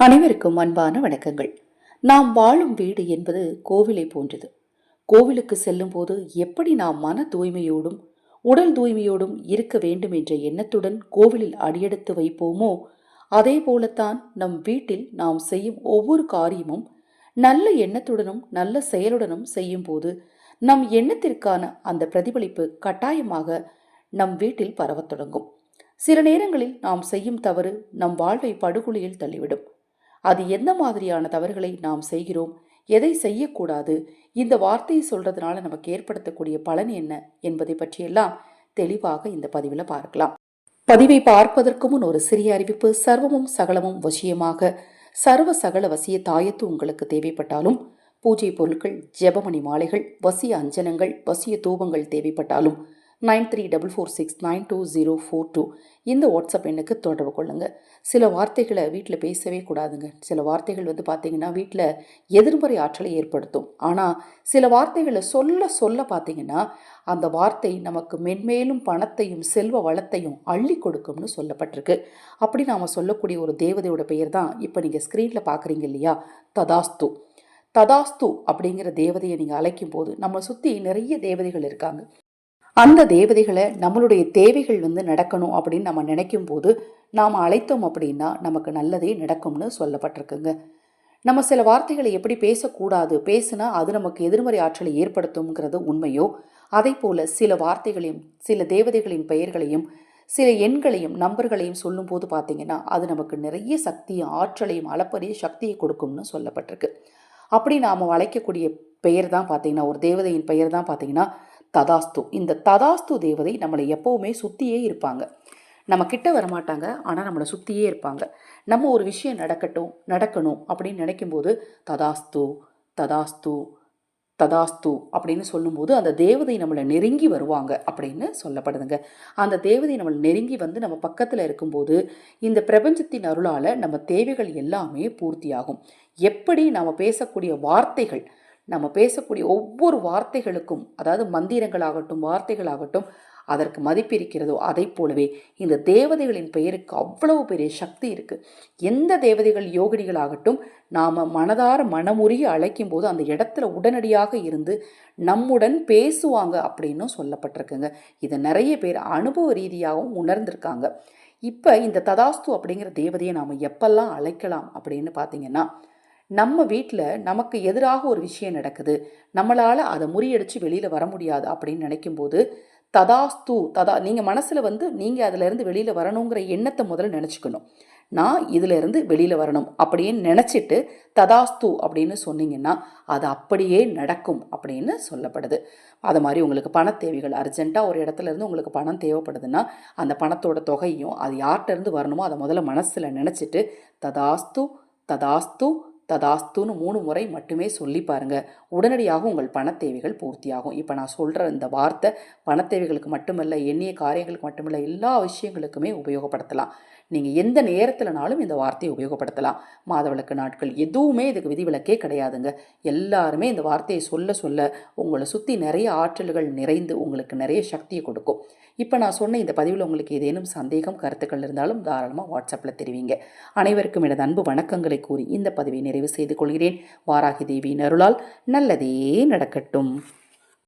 அனைவருக்கும் அன்பான வணக்கங்கள். நாம் வாழும் வீடு என்பது கோவிலை போன்றது. கோவிலுக்கு செல்லும்போது எப்படி நாம் மன தூய்மையோடும் உடல் தூய்மையோடும் இருக்க வேண்டும் என்ற எண்ணத்துடன் கோவிலில் அடியெடுத்து வைப்போமோ அதே போலத்தான் நம் வீட்டில் நாம் செய்யும் ஒவ்வொரு காரியமும் நல்ல எண்ணத்துடனும் நல்ல செயலுடனும் செய்யும்போது நம் எண்ணத்திற்கான அந்த பிரதிபலிப்பு கட்டாயமாக நம் வீட்டில் பரவத் தொடங்கும். சில நேரங்களில் நாம் செய்யும் தவறு நம் வாழ்வை படுகொலியில் தள்ளிவிடும். அது எந்த மாதிரியான தவறுகளை நாம் செய்கிறோம்? எதை செய்யக்கூடாது? இந்த வார்த்தையை சொல்றதுனால நமக்கு ஏற்படுத்தக்கூடிய பலன் என்ன என்பதை பற்றியெல்லாம் தெளிவாக இந்த பதிவில் பார்க்கலாம். பதிவை பார்ப்பதற்கு முன் ஒரு சிறிய அறிவிப்பு. சர்வமும் சகலமும் வசியமாக. சர்வ சகல வசிய தாயத்து உங்களுக்கு தேவைப்பட்டாலும் பூஜை பொருட்கள் ஜெபமணி மாலைகள் வசிய அஞ்சனங்கள் வசிய தூபங்கள் தேவைப்பட்டாலும் nine three double four six nine two zero four two. இந்த வாட்ஸ்அப் எண்ணுக்கு தொடர்பு கொள்ளுங்கள் சில வார்த்தைகளை வீட்டில் பேசவே கூடாதுங்க. சில வார்த்தைகள் வந்து பார்த்தீங்கன்னா வீட்டில் எதிர்மறை ஆற்றலை ஏற்படுத்தும். ஆனால் சில வார்த்தைகளை சொல்ல சொல்ல பார்த்தீங்கன்னா அந்த வார்த்தை நமக்கு மென்மேலும் பணத்தையும் செல்வ வளத்தையும் அள்ளி கொடுக்கும்னு சொல்லப்பட்டிருக்கு. அப்படி நாம் சொல்லக்கூடிய ஒரு தேவதையோட பெயர் தான் இப்போ நீங்கள் ஸ்க்ரீனில் பார்க்குறீங்க இல்லையா? ததாஸ்து. ததாஸ்து அப்படிங்கிற தேவதையை நீங்கள் அழைக்கும் போது நம்ம சுற்றி நிறைய தேவதைகள் இருக்காங்க. அந்த தேவதைகளை நம்மளுடைய தேவைகள் வந்து நடக்கணும் அப்படின்னு நம்ம நினைக்கும் போது நாம் அழைத்தோம் அப்படின்னா நமக்கு நல்லதே நடக்கும்னு சொல்லப்பட்டிருக்குங்க. நம்ம சில வார்த்தைகளை எப்படி பேசக்கூடாது பேசுனா அது நமக்கு எதிர்மறை ஆற்றலை ஏற்படுத்தும்ங்கிறது உண்மையோ அதே போல சில வார்த்தைகளையும் சில தேவதைகளின் பெயர்களையும் சில எண்களையும் நம்பர்களையும் சொல்லும்போது பார்த்தீங்கன்னா அது நமக்கு நிறைய சக்தியும் ஆற்றலையும் அளப்பரிய சக்தியை கொடுக்கும்னு சொல்லப்பட்டிருக்கு. அப்படி நாம் அழைக்கக்கூடிய பெயர் தான் பார்த்தீங்கன்னா ஒரு தேவதையின் பெயர் தான் பார்த்தீங்கன்னா ததாஸ்து. இந்த ததாஸ்து தேவதை நம்மளை எப்போவுமே சுற்றியே இருப்பாங்க. நம்ம கிட்ட வரமாட்டாங்க ஆனால் நம்மளை சுற்றியே இருப்பாங்க. நம்ம ஒரு விஷயம் நடக்கட்டும் நடக்கணும் அப்படின்னு நினைக்கும்போது ததாஸ்து ததாஸ்து ததாஸ்து அப்படின்னு சொல்லும்போது அந்த தேவதை நம்மளை நெருங்கி வருவாங்க அப்படின்னு சொல்லப்படுதுங்க. அந்த தேவதை நம்மளை நெருங்கி வந்து நம்ம பக்கத்தில் இருக்கும்போது இந்த பிரபஞ்சத்தின் அருளால் நம்ம தேவைகள் எல்லாமே பூர்த்தியாகும். எப்படி நாம் பேசக்கூடிய வார்த்தைகள் நம்ம பேசக்கூடிய ஒவ்வொரு வார்த்தைகளுக்கும் அதாவது மந்திரங்களாகட்டும் வார்த்தைகளாகட்டும் அதற்கு மதிப்பு இருக்கிறதோ அதை போலவே இந்த தேவதைகளின் பெயருக்கு அவ்வளவு பெரிய சக்தி இருக்குது எந்த தேவதைகள் யோகினிகளாகட்டும் நாம் மனதார மனமுறிய அழைக்கும் போது அந்த இடத்துல உடனடியாக இருந்து நம்முடன் பேசுவாங்க அப்படின்னும் சொல்லப்பட்டிருக்குங்க. இதை நிறைய பேர் அனுபவ ரீதியாகவும் உணர்ந்திருக்காங்க. இப்போ இந்த ததாஸ்து அப்படிங்கிற தேவதையை நாம் எப்பெல்லாம் அழைக்கலாம் அப்படின்னு பார்த்தீங்கன்னா நம்ம வீட்டில் நமக்கு எதிராக ஒரு விஷயம் நடக்குது. நம்மளால் அதை முறியடித்து வெளியில் வர முடியாது அப்படின்னு நினைக்கும்போது ததாஸ்து ததா நீங்கள் மனசில் வந்து நீங்கள் அதிலேருந்து வெளியில் வரணுங்கிற எண்ணத்தை முதல்ல நினச்சிக்கணும். நான் இதிலேருந்து வெளியில் வரணும் அப்படின்னு நினச்சிட்டு ததாஸ்து அப்படின்னு சொன்னீங்கன்னா அது அப்படியே நடக்கும் அப்படின்னு சொல்லப்படுது. அது மாதிரி உங்களுக்கு பண தேவைகள் அர்ஜென்ட்டாக ஒரு இடத்துல இருந்து உங்களுக்கு பணம் தேவைப்படுதுன்னா அந்த பணத்தோட தொகையும் அது யார்கிட்டேருந்து வரணுமோ அதை முதல்ல மனசில் நினச்சிட்டு ததாஸ்து ததாஸ்து ததாஸ்துன்னு மூணு முறை மட்டுமே சொல்லி பாருங்கள் உடனடியாக உங்கள் பணத் தேவைகள் பூர்த்தியாகும். இப்போ நான் சொல்கிற இந்த வார்த்தை பணத் தேவைகளுக்கு மட்டுமல்ல எண்ணிய காரியங்களுக்கு மட்டுமல்ல எல்லா விஷயங்களுக்குமே உபயோகப்படுத்தலாம். நீங்கள் எந்த நேரத்தில்னாலும் இந்த வார்த்தையை உபயோகப்படுத்தலாம். மாதவிளக்கு நாட்கள் எதுவுமே இதுக்கு விதிவிலக்கே கிடையாதுங்க. எல்லாருமே இந்த வார்த்தையை சொல்ல சொல்ல உங்களை சுற்றி நிறைய ஆற்றல்கள் நிறைந்து உங்களுக்கு நிறைய சக்தியை கொடுக்கும். இப்போ நான் சொன்ன இந்த பதிவில் உங்களுக்கு ஏதேனும் சந்தேகம் கருத்துக்கள் இருந்தாலும் தாராளமாக வாட்ஸ்அப்பில் தெரிவிங்க. அனைவருக்கும் எனது அன்பு வணக்கங்களை கூறி இந்த பதிவை நிறைவு செய்து கொள்கிறேன். வாராகி தேவி நருளால் நல்லதே நடக்கட்டும்.